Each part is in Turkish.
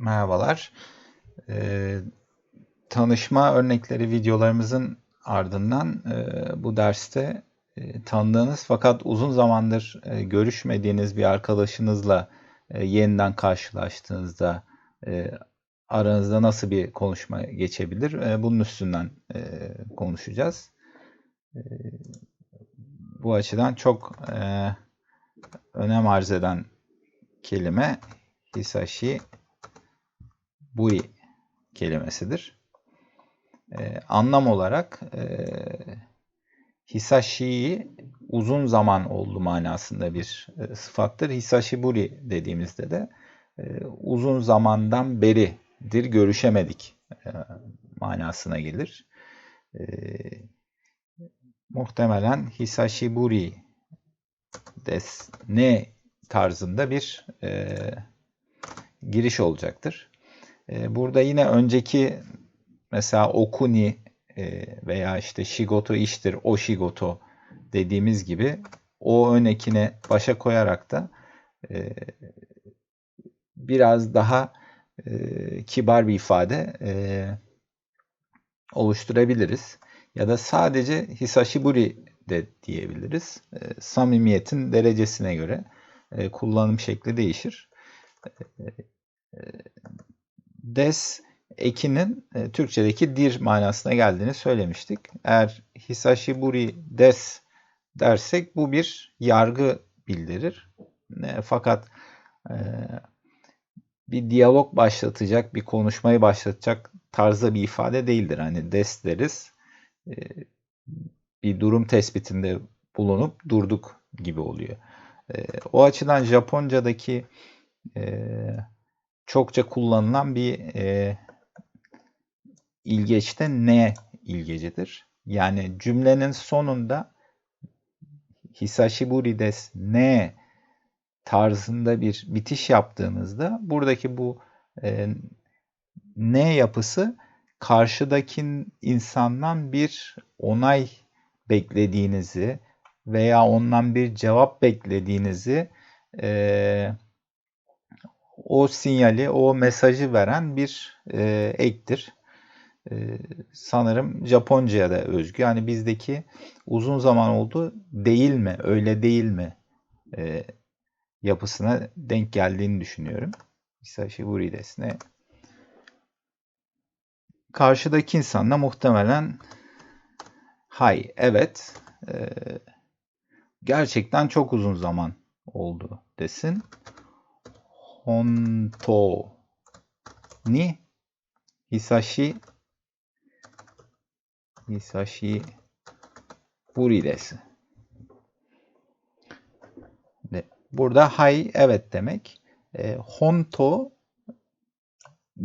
Merhabalar. Ee, tanışma örnekleri videolarımızın ardından e, bu derste e, tanıdığınız fakat uzun zamandır e, görüşmediğiniz bir arkadaşınızla e, yeniden karşılaştığınızda e, aranızda nasıl bir konuşma geçebilir? E, bunun üstünden e, konuşacağız. E, bu açıdan çok e, önem arz eden kelime Hisashi Bui kelimesidir. Ee, anlam olarak e, Hisashi'yi uzun zaman oldu manasında bir e, sıfattır. Hisashiburi dediğimizde de e, uzun zamandan beridir görüşemedik e, manasına gelir. E, muhtemelen Hisashiburi des ne tarzında bir e, giriş olacaktır. E, burada yine önceki mesela okuni e, veya işte shigoto iştir, o shigoto dediğimiz gibi o ön ekine başa koyarak da e, biraz daha e, kibar bir ifade oluşturabiliriz. Ya da sadece hisashiburi de diyebiliriz. Samimiyetin derecesine göre kullanım şekli değişir. Des ekinin e, Türkçedeki dir manasına geldiğini söylemiştik. Eğer Hisashiburi des dersek bu bir yargı bildirir. E, fakat e, bir diyalog başlatacak, bir konuşmayı başlatacak tarzda bir ifade değildir. Hani des deriz. E, bir durum tespitinde bulunup durduk gibi oluyor. E, o açıdan Japonca'daki e, çokça kullanılan bir e, ilgeçte ne ilgecidir. Yani cümlenin sonunda Hisashiburi des ne tarzında bir bitiş yaptığınızda buradaki bu e, ne yapısı karşıdaki insandan bir onay beklediğinizi veya ondan bir cevap beklediğinizi e, o sinyali, o mesajı veren bir e, ektir. E, sanırım Japonca'ya da özgü. Yani bizdeki uzun zaman oldu değil mi, öyle değil mi e, yapısına denk geldiğini düşünüyorum. Hisashi Buri desne. Karşıdaki insan da muhtemelen hay, evet, e, gerçekten çok uzun zaman oldu desin. Honto ni hisashi hisashi buri desu. Burada hay evet demek. E, honto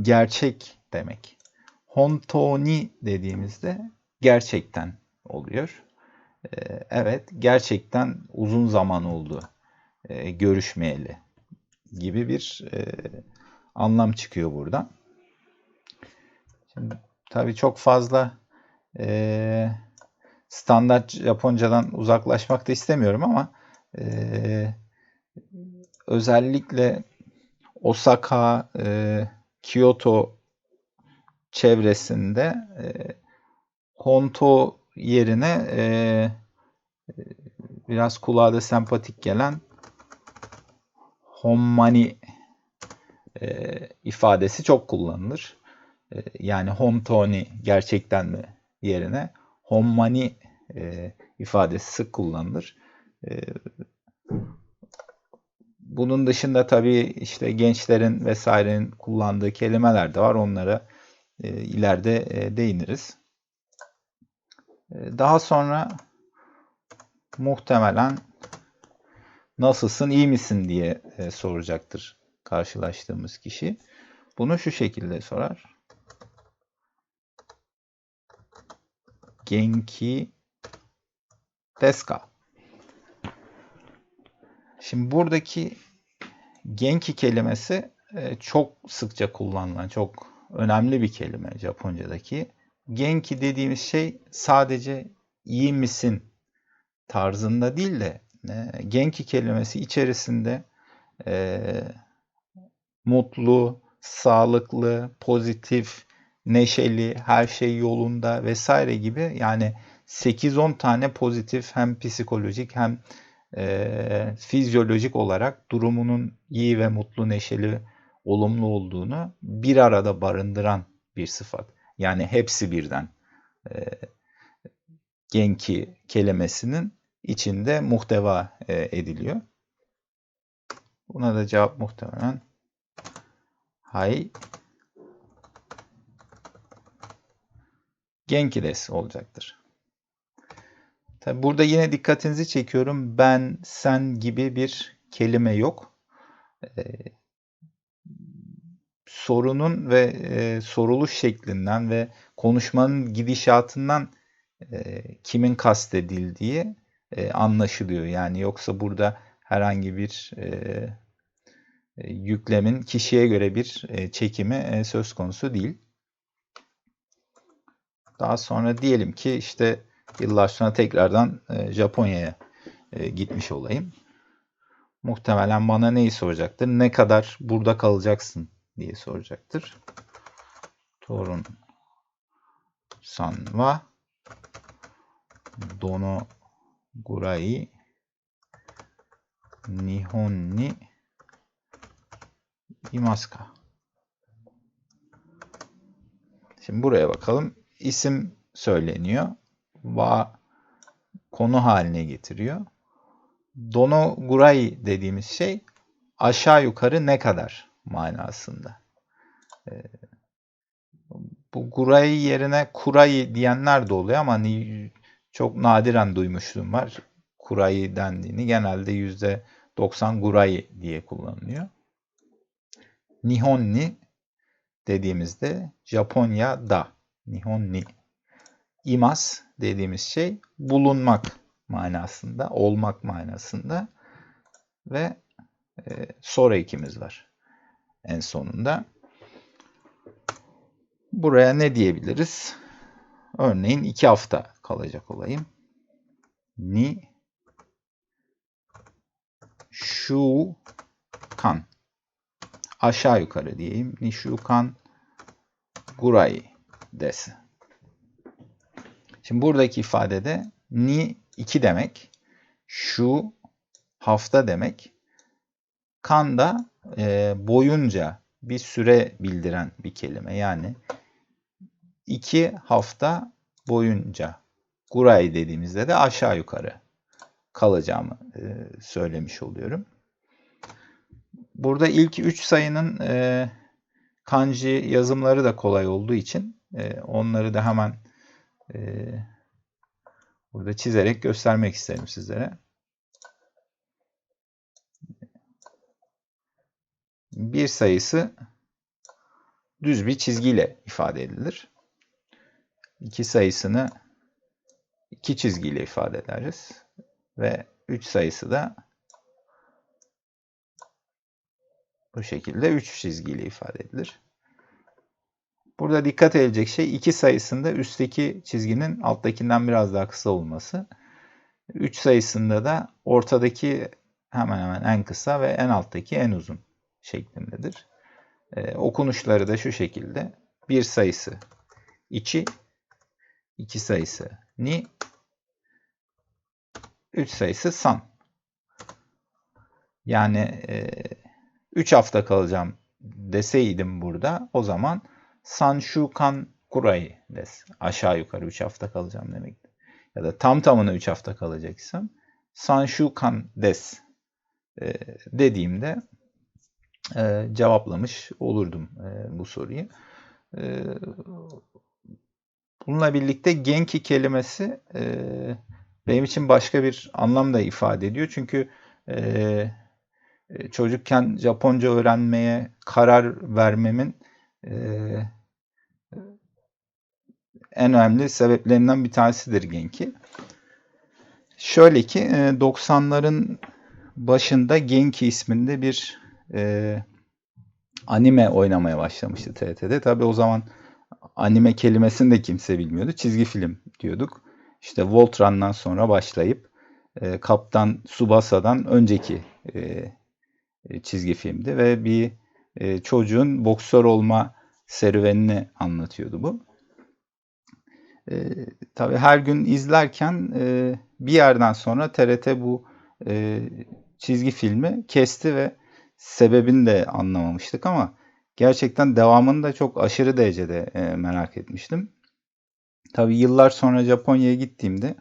gerçek demek. Honto ni dediğimizde gerçekten oluyor. E, evet gerçekten uzun zaman oldu e, görüşmeyeli gibi bir e, anlam çıkıyor buradan. Şimdi tabii çok fazla e, standart Japoncadan uzaklaşmak da istemiyorum ama e, özellikle Osaka, e, Kyoto çevresinde e, Honto yerine e, biraz kulağa da sempatik gelen hommani e, ifadesi çok kullanılır. E, yani hontoni gerçekten mi yerine hommani e, ifadesi sık kullanılır. E, bunun dışında tabii işte gençlerin vesairenin kullandığı kelimeler de var. Onlara e, ileride e, değiniriz. E, daha sonra muhtemelen nasılsın, iyi misin diye e, soracaktır karşılaştığımız kişi. Bunu şu şekilde sorar. Genki desu ka? Şimdi buradaki genki kelimesi e, çok sıkça kullanılan, çok önemli bir kelime Japonca'daki. Genki dediğimiz şey sadece iyi misin tarzında değil de genki kelimesi içerisinde e, mutlu, sağlıklı, pozitif, neşeli, her şey yolunda vesaire gibi yani 8-10 tane pozitif hem psikolojik hem e, fizyolojik olarak durumunun iyi ve mutlu, neşeli, olumlu olduğunu bir arada barındıran bir sıfat. Yani hepsi birden e, genki kelimesinin içinde muhteva e, ediliyor. Buna da cevap muhtemelen hay genki des olacaktır. Tabi burada yine dikkatinizi çekiyorum. Ben, sen gibi bir kelime yok. Ee, sorunun ve e, soruluş şeklinden ve konuşmanın gidişatından e, kimin kastedildiği e, anlaşılıyor. Yani yoksa burada herhangi bir e, e yüklemin kişiye göre bir e, çekimi e, söz konusu değil. Daha sonra diyelim ki işte yıllar sonra tekrardan e, Japonya'ya e, gitmiş olayım. Muhtemelen bana neyi soracaktır? Ne kadar burada kalacaksın diye soracaktır. Torun san wa dono gurai nihon ni imasu ka? Şimdi buraya bakalım. İsim söyleniyor va konu haline getiriyor. Dono gurai dediğimiz şey aşağı yukarı ne kadar manasında. Ee, bu gurai yerine kurai diyenler de oluyor ama çok nadiren duymuşluğum var. Kurai dendiğini genelde yüzde 90 gurai diye kullanılıyor. Nihon ni dediğimizde Japonya da. Nihon ni imas dediğimiz şey bulunmak manasında, olmak manasında ve e, sonra ikimiz var en sonunda. Buraya ne diyebiliriz? Örneğin iki hafta kalacak olayım. Ni şu kan aşağı yukarı diyeyim. Ni şu kan gurai desu. Şimdi buradaki ifadede ni iki demek, şu hafta demek, kan da e, boyunca bir süre bildiren bir kelime. Yani iki hafta boyunca guray dediğimizde de aşağı yukarı kalacağımı e, söylemiş oluyorum. Burada ilk üç sayının e, kanji yazımları da kolay olduğu için e, onları da hemen burada çizerek göstermek isterim sizlere. Bir sayısı düz bir çizgiyle ifade edilir. İki sayısını iki çizgiyle ifade ederiz. Ve üç sayısı da bu şekilde üç çizgiyle ifade edilir. Burada dikkat edilecek şey iki sayısında üstteki çizginin alttakinden biraz daha kısa olması. 3 sayısında da ortadaki hemen hemen en kısa ve en alttaki en uzun şeklindedir. Ee, okunuşları da şu şekilde. Bir sayısı içi, iki sayısı ni, üç sayısı san. Yani 3 e, hafta kalacağım deseydim burada o zaman Sanshukan Kurai des. Aşağı yukarı 3 hafta kalacağım demektir. Ya da tam tamına 3 hafta kalacaksam Sanshukan des e, dediğimde e, cevaplamış olurdum e, bu soruyu. E, bununla birlikte genki kelimesi e, benim için başka bir anlam da ifade ediyor. Çünkü e, e çocukken Japonca öğrenmeye karar vermemin e, en önemli sebeplerinden bir tanesidir Genki. Şöyle ki 90'ların e, başında Genki isminde bir e, anime oynamaya başlamıştı TRT'de. Tabi o zaman anime kelimesini de kimse bilmiyordu. Çizgi film diyorduk. İşte Voltran'dan sonra başlayıp e, Kaptan Subasa'dan önceki e, çizgi filmdi ve bir e, çocuğun boksör olma serüvenini anlatıyordu bu. E, tabii her gün izlerken e, bir yerden sonra TRT bu e, çizgi filmi kesti ve sebebini de anlamamıştık ama gerçekten devamını da çok aşırı derecede e, merak etmiştim. Tabii yıllar sonra Japonya'ya gittiğimde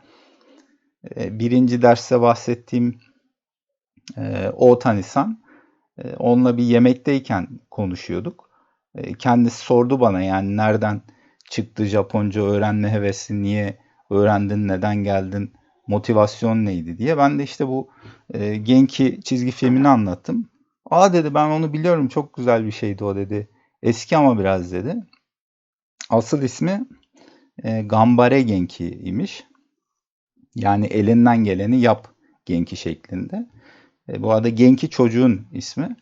e, birinci derste bahsettiğim e, Otani-san e, onunla bir yemekteyken konuşuyorduk. E, kendisi sordu bana yani nereden çıktı Japonca öğrenme hevesi, niye öğrendin, neden geldin, motivasyon neydi diye. Ben de işte bu e, Genki çizgi filmini anlattım. Aa dedi ben onu biliyorum çok güzel bir şeydi o dedi. Eski ama biraz dedi. Asıl ismi e, Gambare Genki imiş. Yani elinden geleni yap Genki şeklinde. E, bu arada Genki çocuğun ismi.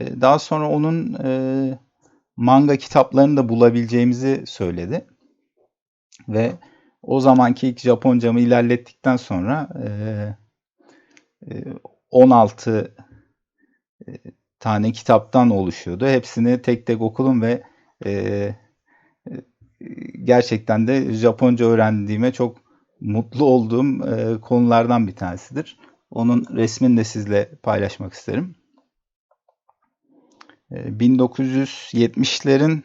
E, daha sonra onun e, manga kitaplarını da bulabileceğimizi söyledi. Ve o zamanki ilk Japoncamı ilerlettikten sonra e, e, 16 e, tane kitaptan oluşuyordu. Hepsini tek tek okudum ve e, e, gerçekten de Japonca öğrendiğime çok mutlu olduğum e, konulardan bir tanesidir. Onun resmini de sizle paylaşmak isterim. 1970'lerin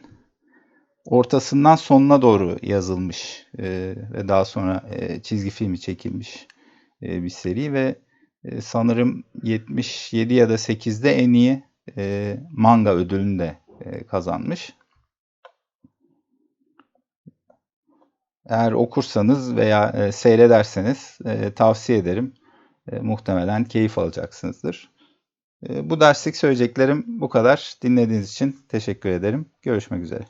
ortasından sonuna doğru yazılmış e, ve daha sonra e, çizgi filmi çekilmiş e, bir seri ve e, sanırım 77 ya da 8'de en iyi e, manga ödülünü de e, kazanmış. Eğer okursanız veya e, seyrederseniz e, tavsiye ederim. E, muhtemelen keyif alacaksınızdır. E, bu derslik söyleyeceklerim bu kadar. Dinlediğiniz için teşekkür ederim. Görüşmek üzere.